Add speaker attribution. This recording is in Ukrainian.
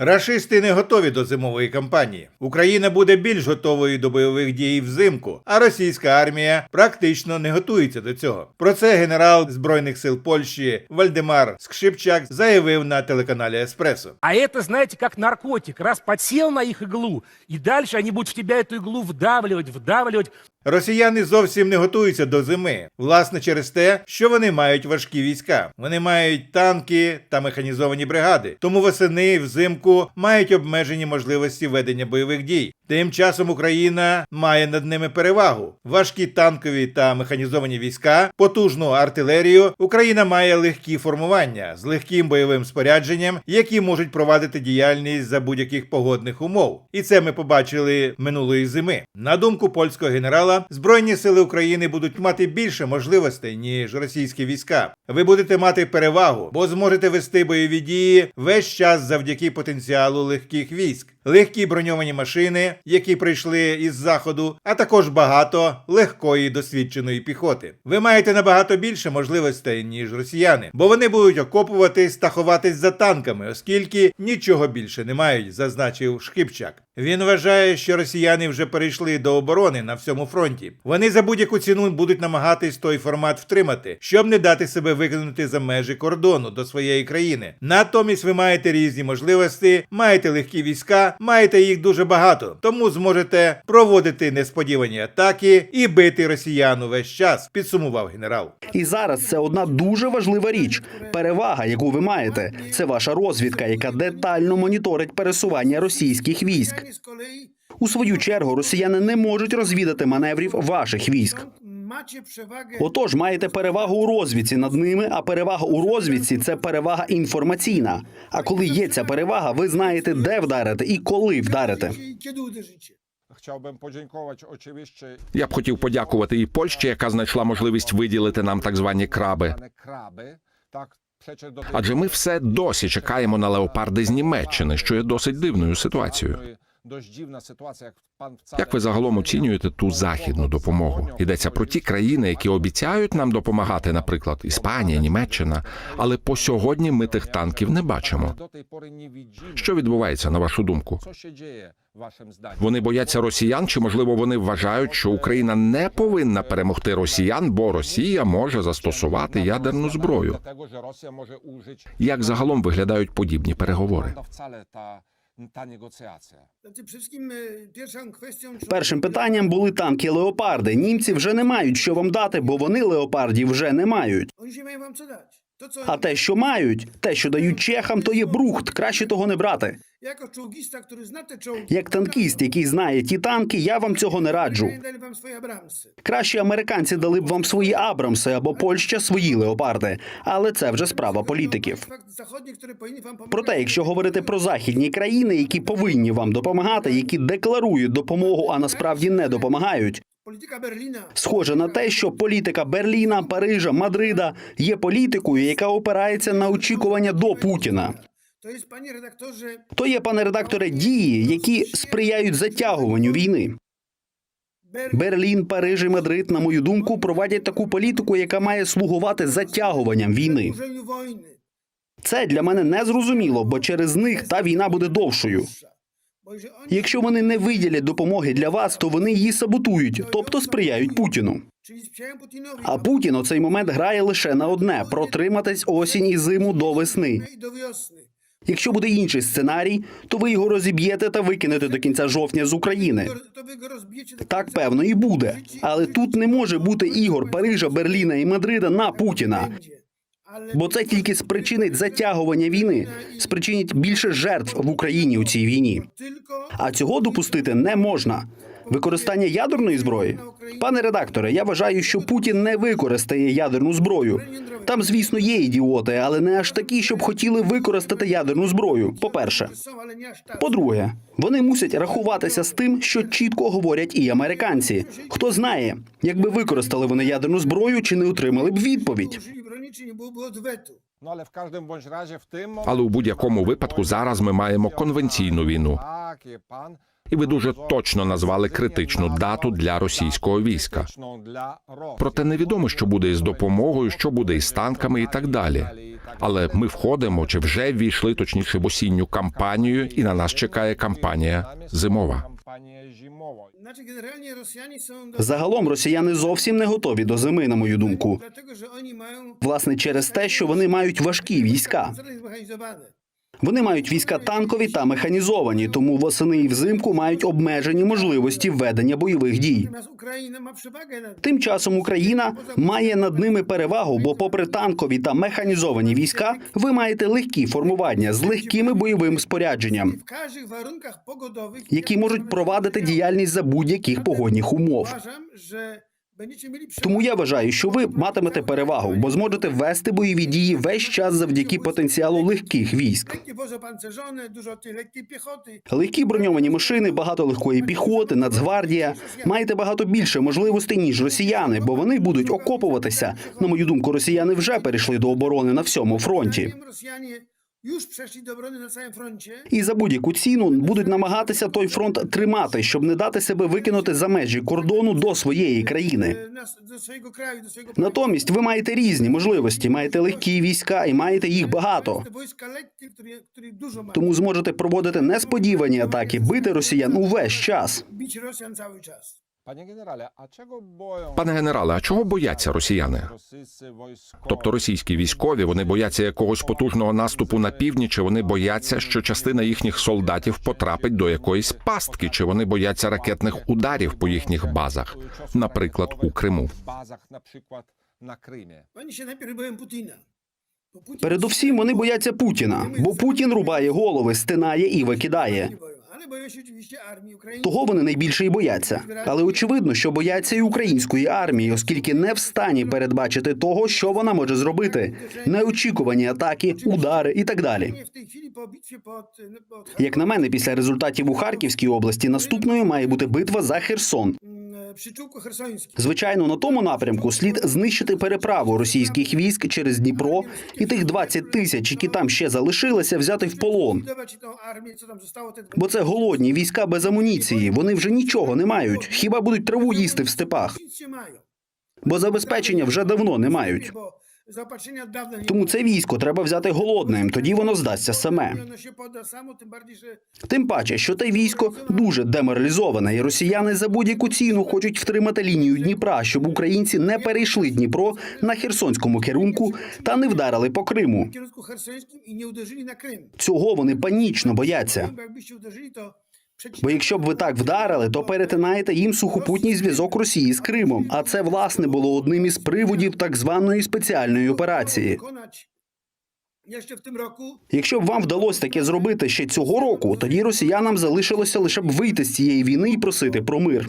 Speaker 1: Рашисти не готові до зимової кампанії. Україна буде більш готовою до бойових дій взимку, а російська армія практично не готується до цього. Про це генерал збройних сил Польщі Вальдемар Скшипчак заявив на телеканалі Еспресо.
Speaker 2: А это, знаете, как наркотик. Раз подсел на их иглу, и дальше они будут в тебя эту иглу вдавливать, вдавливать.
Speaker 1: Росіяни зовсім не готуються до зими, власне, через те, що вони мають важкі війська. Вони мають танки та механізовані бригади, тому восени і взимку мають обмежені можливості ведення бойових дій. Тим часом Україна має над ними перевагу. Важкі танкові та механізовані війська, потужну артилерію. Україна має легкі формування з легким бойовим спорядженням, які можуть провадити діяльність за будь-яких погодних умов. І це ми побачили минулої зими. На думку польського генерала, збройні сили України будуть мати більше можливостей ніж російські війська. Ви будете мати перевагу, бо зможете вести бойові дії весь час завдяки потенціалу легких військ. Легкі броньовані машини, які прийшли із заходу, а також багато легкої досвідченої піхоти. Ви маєте набагато більше можливостей, ніж росіяни, бо вони будуть окопуватись та ховатись за танками, оскільки нічого більше не мають, зазначив Шкипчак. Він вважає, що росіяни вже перейшли до оборони на всьому фронті. Вони за будь-яку ціну будуть намагатись той формат втримати, щоб не дати себе викинути за межі кордону до своєї країни. Натомість ви маєте різні можливості, маєте легкі війська, маєте їх дуже багато, тому зможете проводити несподівані атаки і бити росіян увесь час. Підсумував генерал.
Speaker 3: І зараз це одна дуже важлива річ. Перевага, яку ви маєте, це ваша розвідка, яка детально моніторить пересування російських військ. У свою чергу росіяни не можуть розвідати маневрів ваших військ. Отож, маєте перевагу у розвідці над ними, а перевага у розвідці це перевага інформаційна. А коли є ця перевага, ви знаєте, де вдарити і коли вдарити.
Speaker 4: Я б хотів подякувати і Польщі, яка знайшла можливість виділити нам так звані краби. Адже ми все досі чекаємо на леопарди з Німеччини, що є досить дивною ситуацією.
Speaker 5: Dziwna sytuacja, jak pan
Speaker 4: Як ви загалом оцінюєте ту західну допомогу? Йдеться про ті країни, які обіцяють нам допомагати, наприклад, Іспанія, Німеччина. Але по сьогодні ми тих танків не бачимо. Що відбувається на вашу думку? Вони бояться росіян, чи можливо вони вважають, що Україна не повинна перемогти росіян, бо Росія може застосувати ядерну зброю. Як загалом виглядають подібні переговори?
Speaker 5: Ta, negocjacja.
Speaker 6: Czy-
Speaker 3: Першим питанням були танки леопарди. Німці вже не мають що вам дати, бо вони леопардів вже не мають.
Speaker 6: Вони mają wam co dać.
Speaker 3: А те, що мають, те, що дають чехам, то є брухт. Краще того не брати. Як танкіст, який знає ті танки, я вам цього не раджу. Краще американці дали б вам свої Абрамси або Польща свої леопарди, але це вже справа політиків. Проте, якщо говорити про західні країни, які повинні вам допомагати, які декларують допомогу, а насправді не допомагають. Схоже на те, що політика Берліна, Парижа, Мадрида є політикою, яка опирається на очікування до Путіна. То є, пане редакторе, дії, які сприяють затягуванню війни. Берлін, Париж і Мадрид, на мою думку, провадять таку політику, яка має слугувати затягуванням війни. Це для мене не зрозуміло, бо через них та війна буде довшою. Якщо вони не виділять допомоги для вас, то вони її саботують, тобто сприяють Путіну. А Путін у цей момент грає лише на одне протриматись осінь і зиму до весни. Якщо буде інший сценарій, то ви його розіб'єте та викинете до кінця жовтня з України. Так певно і буде. Але тут не може бути ігор Парижа, Берліна і Мадрида на Путіна. Бо це тільки спричинить затягування війни, спричинить більше жертв в Україні у цій війні. А цього допустити не можна. Використання ядерної зброї. Пане редакторе, я вважаю, що Путін не використає ядерну зброю. Там, звісно, є ідіоти, але не аж такі, щоб хотіли використати ядерну зброю.
Speaker 6: Aż tak.
Speaker 3: по-друге, вони мусять рахуватися з тим, що чітко говорять і американці. Хто знає, якби використали вони ядерну зброю, чи не отримали б відповідь.
Speaker 5: Tym
Speaker 4: Але у будь-якому випадку зараз ми маємо конвенційну війну. І ви дуже точно назвали критичну дату для російського війська. Проте невідомо, що буде із допомогою, що буде із танками і так далі. Але ми входимо чи вже ввійшли точніше в осінню кампанію, і на нас чекає кампанія зимова.
Speaker 3: Загалом росіяни зовсім не готові до зими, на мою думку. Власне, через те, що вони мають важкі війська. Вони мають війська танкові та механізовані, тому восени і взимку мають обмежені можливості ведення бойових дій. Тим часом Україна має над ними перевагу, бо, попри танкові та механізовані війська, ви маєте легкі формування з легкими бойовим спорядженням, які можуть провадити діяльність за будь-яких погодних умов. Тому я вважаю, що ви матимете перевагу, бо зможете вести бойові дії весь час завдяки потенціалу легких військ. Легкі броньовані машини, багато легкої піхоти, Нацгвардія. Маєте багато більше можливостей ніж росіяни, бо вони будуть окопуватися. На мою думку, росіяни вже перейшли до оборони на всьому фронті.
Speaker 6: Już przeszli do obrony na całym froncie,
Speaker 3: І за будь-яку ціну будуть намагатися той фронт тримати, щоб не дати себе викинути за межі кордону до своєї країни.
Speaker 6: e, na, do swojego kraju, do swojego
Speaker 3: Натомість ви маєте різні можливості, маєте легкі війська і маєте їх багато.
Speaker 6: Te wojska lekkie, które, których dużo ma.
Speaker 3: Тому зможете проводити несподівані атаки, бити росіян увесь час.
Speaker 6: Bić Rosjan cały czas.
Speaker 5: Panie generale, a czego boją
Speaker 4: Пане генерале, а чого бояться росіяни? Тобто російські військові вони бояться якогось потужного наступу на північ, чи вони бояться, що частина їхніх солдатів потрапить до якоїсь пастки, чи вони бояться ракетних ударів по їхніх базах, наприклад, у Криму.
Speaker 3: Передусім вони бояться Путіна, бо Путін рубає голови, стинає і викидає. Того вони найбільше і бояться. Але очевидно, що бояться і української армії, оскільки не в стані передбачити того, що вона може зробити. Неочікувані атаки, удари і так далі. Як на мене, після результатів у Харківській області наступною має бути битва за Херсон. Звичайно, на тому напрямку слід знищити переправу російських військ через Дніпро і тих 20 тисяч, які там ще залишилися, взяти в полон. Бо це голодні війська без амуніції. Вони вже нічого не мають. Хіба будуть траву їсти в степах? Бо забезпечення вже давно не мають. Тому це військо треба взяти голодним, тоді воно здасться саме. Тим паче, що те військо дуже деморалізоване, і росіяни за будь-яку ціну хочуть втримати лінію Дніпра, щоб українці не перейшли Дніпро на херсонському керунку та не вдарили по Криму. Цього вони панічно бояться. Бо якщо б ви так вдарили, то перетинаєте їм сухопутній зв'язок Росії з Кримом. А це власне було одним із приводів так званої спеціальної операції. Якщо б вам вдалося таке зробити ще цього року, тоді росіянам залишилося лише б вийти з цієї війни і просити про мир.